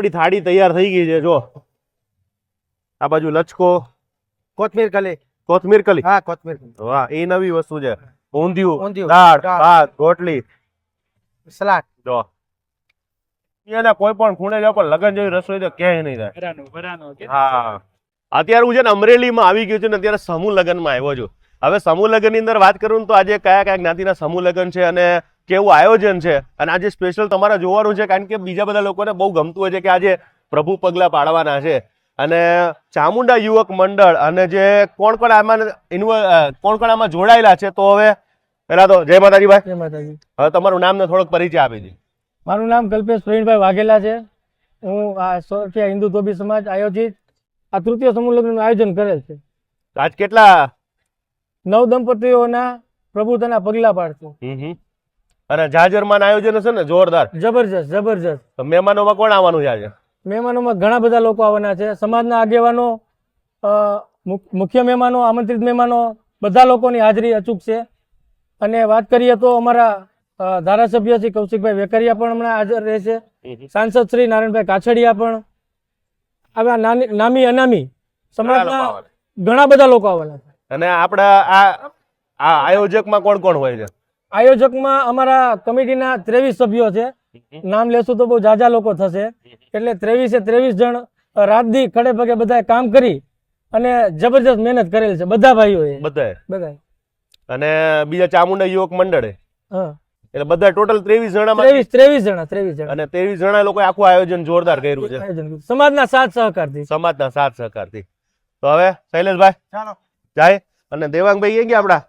આપણી થાળી તૈયાર થઈ ગઈ છે જો. આ બાજુ લચકો. કોથમીર કલી. કોથમીર કલી? હા કોથમીર વાહ એ નવી વસ્તુ છે. ઊંધિયું ઊંધિયું, દાળ. ભાત રોટલી. સલાડ. જો. અહીંયાના કોઈ પણ ખૂણે જાવ પણ લગન જેવી રસોઈ તો ક્યાંય નહીં થાય. હા. અત્યારે હું છે ને અમરેલીમાં આવી ગયો છું ને અત્યારે સમૂહ લગ્નમાં આવ્યો છું. હવે સમૂહ લગ્નની અંદર વાત કરું ને તો આજે કયા કયા જ્ઞાતિના સમૂહ લગ્ન છે અને કેવું આયોજન છે. અને આજે સ્પેશિયલ તમારે જોવાનું છે કારણ કે બીજા બધા લોકોને બહુ ગમતું હોય છે કે આજે પ્રભુ પગલાં પાડવાના છે. અને ચામુંડા યુવક મંડળ અને જે કોણ કોણ આમાં ઇન્વ કોણ કોણ આમાં જોડાયેલા છે તો હવે પેલા તો જય માતાજી ભાઈ. જય માતાજી. હવે તમારું નામને થોડોક પરિચય આપી દે. મારું નામ કલ્પેશ પ્રવીણભાઈ વાઘેલા છે. હું આ સોરઠિયા હિન્દુ ધોબી સમાજ આયોજિત આ તૃતીય સમૂહ લગ્નનું આયોજન કરેલ છે. આજ કેટલા? નવ દંપતીઓના પ્રભુતાના પગલા પાડશે. અને જાજરમાન આયોજન હશે ને જોરદાર. જબરજસ્ત જબરજસ્ત. મહેમાનોમાં કોણ આવવાનું છે આજે? મહેમાનોમાં ઘણા બધા લોકો આવવાના છે. સમાજના આગેવાનો મુખ્ય મહેમાનો આમંત્રિત મહેમાનો બધા લોકોની હાજરી અચૂક છે. અને વાત કરીએ તો અમારા ધારાસભ્ય શ્રી કૌશિકભાઈ વેકરિયા પણ હમણાં હાજર રહેશે. સાંસદ શ્રી નારાયણભાઈ કાછડિયા પણ. આવા નાની નામી અનામી સમાજના ઘણા બધા લોકો આવવાના છે. અને આપણા આ આ આયોજકમાં કોણ કોણ હોય છે? આયોજકમાં અમારા કમિટીના ત્રેવીસ સભ્યો છે. નામ લેશું તો બહુ જાજા લોકો થશે. એટલે ત્રેવીસે ત્રેવીસ જણ રાત દી ખડે પગે બધા કામ કરી અને જબરજસ્ત મહેનત કરેલ છે બધા ભાઈઓએ બધાએ. બધા અને બીજા ચામુંડા યુવક મંડળે. હા. એટલે બધા ટોટલ ત્રેવીસ જણામાં ત્રેવીસ ત્રેવીસ જણા ત્રેવીસ જણા. અને ત્રેવીસ જણા લોકો આખું આયોજન જોરદાર કર્યું છે. આયોજન સમાજના સાથ સહકારથી. સમાજના સાથ સહકારથી. તો હવે શૈલેષભાઈ. ચાલો. જાય. અને દેવાંગભાઈ એ ગયા આપડા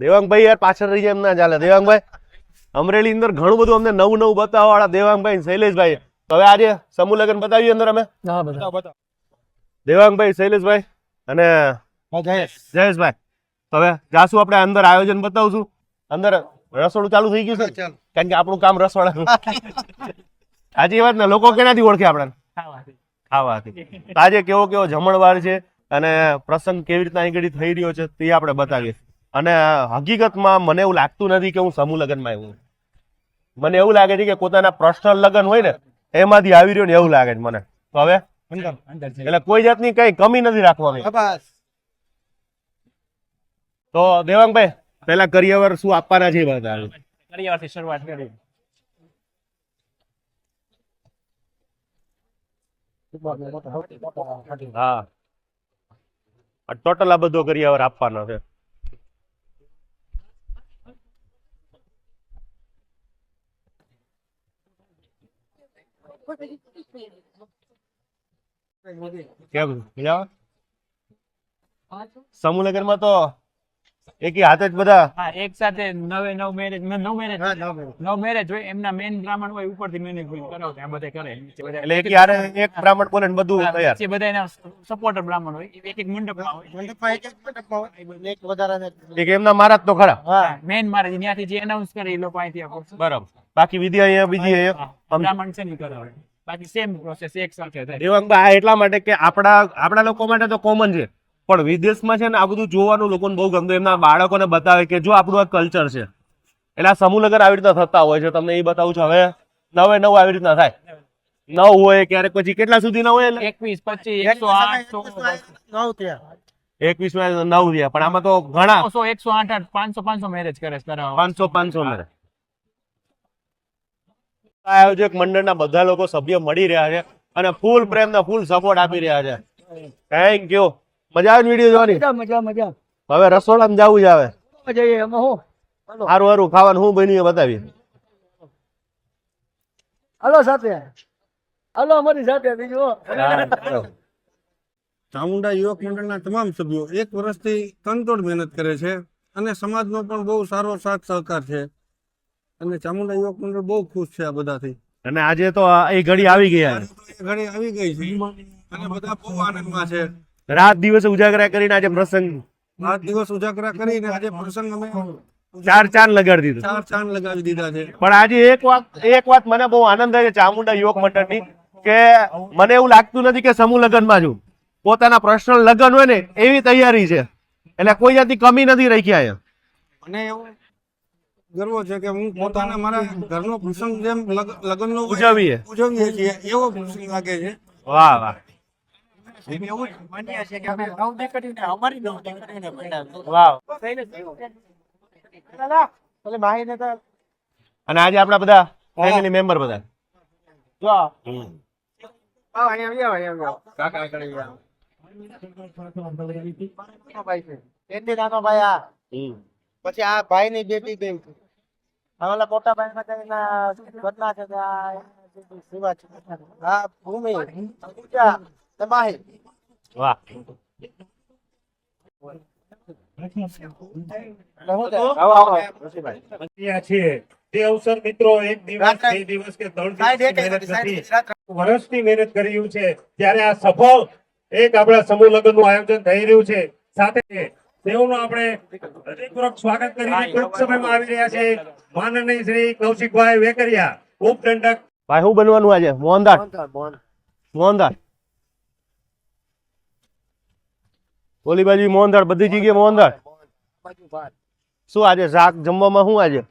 દેવાંગભાઈ યાર પાછળ રહી જાય એમ ના ચાલે. દેવાંગભાઈ અમરેલી અંદર ઘણું બધું અમને નવું નવું બતાવવા વાળા દેવાંગભાઈ શૈલેષભાઈ. હવે આજે સમૂહ લગ્ન બતાવીએ અંદર અમે. હા બધા બતાવો. દેવાંગભાઈ શૈલેષભાઈ અને જયેશભાઈ. તો હવે જાશું આપણે અંદર આયોજન બતાવશું. અંદર રસોડું ચાલુ થઈ ગયું છે કારણ કે આપણું કામ રસોડા. સાચી વાત ને? લોકો કેનાથી ઓળખે આપણને? ખાવાથી. આજે કેવો કેવો જમણવાર છે અને પ્રસંગ કેવી રીતના આગળ થઈ રહ્યો છે તે આપણે બતાવીએ. અને હકીકતમાં મને એવું લાગતું નથી કે હું સમૂહ લગ્નમાં આવ્યો મને એવું લાગે છે કે પોતાના પર્સનલ લગ્ન હોય ને એમાંથી આવી રહ્યો ને એવું લાગે છે મને. તો હવે? અંદર અંદર એટલે કોઈ જાતની કઈ કમી નથી રાખવાની. તો દેવાંગભાઈ પેલા કરિયર શું આપવાના છે કરિયાવરથી શરૂઆત કરી. હા. ટોટલ આ બધો કરિયાવર આપવાનો છે. કેમ? સમૂહ લગ્નમાં તો એકી હાથે જ બધા? હા એક સાથે નવે નવ મેરેજ નવ મેરેજ નવ મેરેજ હોય એમના મેન બ્રાહ્મણ હોય ઉપરથી મેનેજ કરાવતા આ બધા કરે. એટલે એકી હારે એક બ્રાહ્મણ બોલે બધું તૈયાર. છે બધા એના સપોર્ટર બ્રાહ્મણ હોય. એક એક મંડપમાં હોય. મંડપમાં એક એક મંડપમાં હોય. એક વધારાને એક એમના મારા તો ખરા. હા. મેન મારે ત્યાંથી જે એનાઉન્સ કરે એ લોકો અહીંથી આપો બરાબર. બાકી વિધિ અહીંયા બીજી બ્રાહ્મણ છે નહીં કરાવે. બાકી સેમ પ્રોસેસ એક સાથે થાય. દેવાંગભાઈ આ એટલા માટે કે આપણા આપણા લોકો માટે તો કોમન છે. પણ વિદેશમાં છે ને આ બધું જોવાનું લોકોને બહુ ગમતું. એમના બાળકોને બતાવે કે જો આપણું આ કલ્ચર છે. એટલે આ સમૂહ લગ્ન આવી રીતના થતા હોય છે. તમને એ બતાવું છું. હવે નવે નવ આવી રીતના થાય. નવ હોય ક્યારેક પછી કેટલા સુધી ન હોય? એકવીસ પચીસ એકસો આઠ એકવીસમાં નવ થયા. પણ આમાં તો ઘણા. સો એકસો આઠ આઠ પાંચસો પાંચસો મેરેજ કરે પાંચસો પાંચસો મેરેજ આયોજક મંડળના બધા લોકો સભ્ય મળી રહ્યા છે અને ફૂલ પ્રેમના ફૂલ સપોર્ટ આપી રહ્યા છે. થેન્ક યુ મજા આવે વીડિયો જોવાની? મજા મજા મજા. હવે રસોડામાં જવું જ આવે જઈએ એમાં હું? સારું સારું ખાવાનું હું બન્યું બતાવી હલો સાથે. હલો અમારી સાથે બીજું ચામુંડા યુવક મંડળના તમામ સભ્યો એક વર્ષથી તનતોડ મહેનત કરે છે અને સમાજનો પણ બહુ સારો સાથ સહકાર છે. અને ચામુંડા યુવક મંડળ બહુ ખુશ છે આ બધાથી. અને આજે તો આ એ ઘડી આવી ગયા ઘડી આવી ગઈ છે. અને બધા બહુ આનંદમાં છે. રાત દિવસ ઉજાગરા કરીને આજે પ્રસંગ રાત દિવસ ઉજાગરા કરીને આજે પ્રસંગ અમે ચાર ચાંદ લગાડી દીધા. ચાર ચાંદ લગાડી દીધા છે. પણ આજે એક વાત એક વાત મને બહુ આનંદ થાય છે ચામુંડા યુવક મંડળની કે મને એવું લાગતું નથી કે સમૂહ લગ્નમાં છું. પોતાના પર્સનલ લગ્ન હોય ને એવી તૈયારી છે. એટલે કોઈ જાતની કમી નથી રાખી અહીંયા. મને એવું ગર્વ છે કે હું પોતાને મારા ઘરનો પ્રસંગ જેમ લગ્ન લગ્નનો ઉજવીએ. ઉજવીએ છીએ એવો પ્રસંગ લાગે છે. વાહ વાહ. એવું જ માન્ય છે કે અમે નવ દીકરીને અમારી નવ દીકરીને પરણાવી. વાહ દાદા, એટલે માહીને તો અને આજે આપણા બધા ફેમિલી મેમ્બર બધા. જો. આવો, અહીંયા આવી આવો, અહીંયા આવી આવો. નાનો ભાઈ છે. નાનો ભાઈ આ. પછી આ ભાઈ ની બેટી બે છે. આ ઓલા મોટા ભાઈ માં ઘટના છે આ બેટી શિવા છે. આ ભૂમિ. માહી. વાહ. એટલે શું છે? આવો, આવો, ઋષિભાઈ. રહ્યા છીએ તે અવસર મિત્રો એક દિવસ રાત- બે દિવસ કે ત્રણ સાઈડ દિવસની એક મહેનત સાઈડ નથી. રાત- વર્ષની મહેનત કરી રહ્યું છે. ત્યારે આ સફળ એક આપણા સમૂહ લગ્નનું આયોજન થઈ રહ્યું છે. સાથે તેઓનું આપણે હૃદયપૂર્વક સ્વાગત કરીને ટૂંક સમયમાં આવી રહ્યા છે. માનનીય શ્રી કૌશિકભાઈ વેકરિયા ઉપદંડક ભાઈ શું બનવાનું આજે? મોહનદાસ. મોહનદાસ. ઓલી બાજુ મોહનદાળ બધી જગ્યાએ મોહનદાળ શું આજે શાક જમવામાં શું આજે?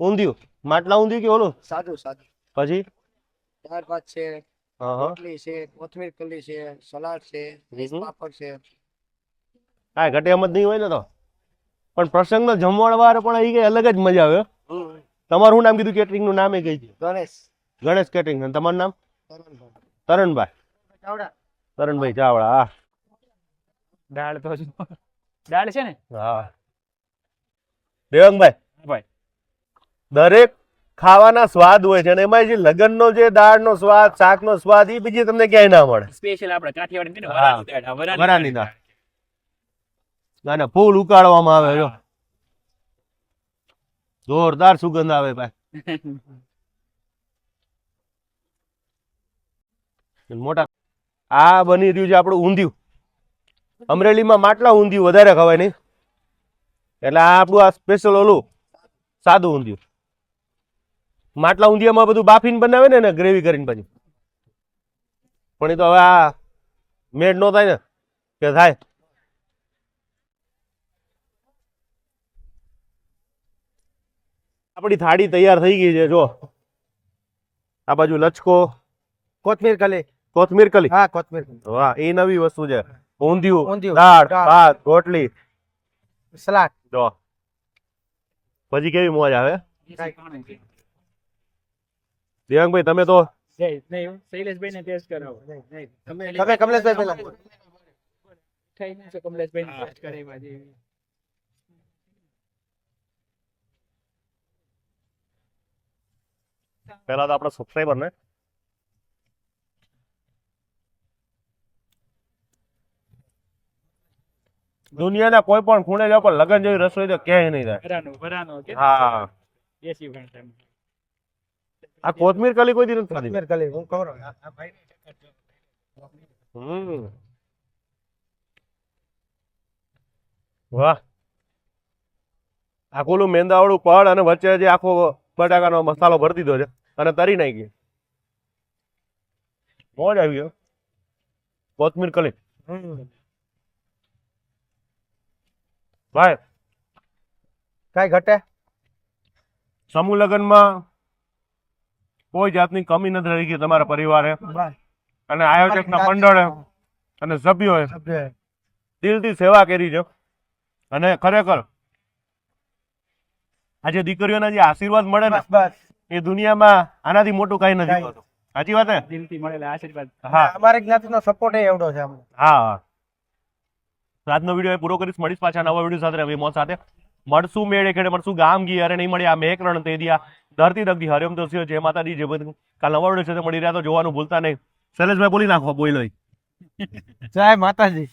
ઊંધિયું? માટલા ઊંધિયું કે ઓલું? સાદું સાદું. પછી? દાળ ભાત છે રોટલી છે કોથમીર કલી છે સલાડ છે રીસ પાપડ છે. કાંઈ ઘટે એમ જ નહીં હોય ને તો. પણ પ્રસંગનો જમવાણ વાર પણ એ કઈ અલગ જ મજા આવે તમારું શું નામ કીધું? કેટરિંગનું નામ એ કઈ છે ગણેશ. ગણેશ કેટરિંગ તમારું નામ? તરણભાઈ. તરણભાઈ. ચાવડા. તરણભાઈ ચાવડા હા. દાળ તો દાળ છે ને? હા. દેવંગભાઈ ભાઈ. દરેક ખાવાના સ્વાદ હોય છે અને એમાં જે લગ્નનો જે દાળનો સ્વાદ શાકનો સ્વાદ એ બીજી તમને ક્યાંય ના મળે. સ્પેશિયલ આપણે કાઠિયાવાડી વરાની દાળ. ના ના ફૂલ ઉકાળવામાં આવે જો. જોરદાર સુગંધ આવે ભાઈ. મોટા આ બની રહ્યું છે આપણું ઊંધિયું. અમરેલીમાં માટલા ઊંધિયું વધારે ખવાય નહીં. એટલે આ આપણું આ સ્પેશિયલ ઓલું સાદું ઊંધિયું. માટલા ઊંધિયામાં બધું બાફીને બનાવે ને ગ્રેવી કરીને પછી. પણ એ તો હવે આ મેડ નો થાય ને કે થાય. આપણી થાળી તૈયાર થઈ ગઈ છે જો. આ બાજુ લચકો. કોથમીર કલી. કોથમીર કલી. હા કોથમીર વાહ એ નવી વસ્તુ છે. ઊંધિયું ઊંધિયું, દાળ. ભાત રોટલી. સલાડ. જો. પછી કેવી મોજ આવે? દેવાંગભાઈ તમે તો શૈલેષભાઈ ને ટેસ્ટ કરાવો. તમે કમલેશભાઈ પેલા થઈ ગયું છે કમલેશભાઈ ને ટેસ્ટ કરાવ્યા જેવી. પહેલા તો આપણા સબસ્ક્રાઈબર ને દુનિયાના કોઈ પણ ખૂણે જાવ પણ લગન જેવી રસોઈ તો ક્યાંય નહીં થાય. હા. દેશી આ કોથમીર કલી કોઈ દી નથી ખાધી? કોથમીર કલી હું ખબર હમ. વાહ. આખું ઓલું મેંદાવાળું પડ અને વચ્ચે જે આખો બટાકાનો મસાલો ભરી દીધો છે અને તરી નાખી. મોજ આવી ગયો. કોથમીર કલી. ભાઈ. કઈ ઘટે? સમૂહ લગ્નમાં કોઈ જાતની કમી નથી રહી ગઈ તમારા પરિવારે. અને આયોજકના મંડળે અને સભ્યોએ દિલથી સેવા કરી છે. અને ખરેખર આજે દીકરીઓના જે આશીર્વાદ મળે ને એ દુનિયામાં આનાથી મોટું કઈ નથી હોતું. સાચી વાત ને દિલથી મળેલા આશીર્વાદ. હા. અમારી જ્ઞાતિનો સપોર્ટ એવડો છે હા હા. આજનો વીડિયો પૂરો કરીશ. મળીશ પાછા નવા વીડિયો સાથે રવિ મોત સાથે. મળશું મેળે ખેડે મળશું ગામ ગી, અરે નહીં આ મેઘ રણ તે દિયા. ધરતી દગદી હરિયમ તો જય માતાજી જે બધું કાલ નવા વીડિયો સાથે મળી રહ્યા તો જોવાનું ભૂલતા નહીં. શૈલેષભાઈ બોલી નાખો, બોલો જય માતાજી.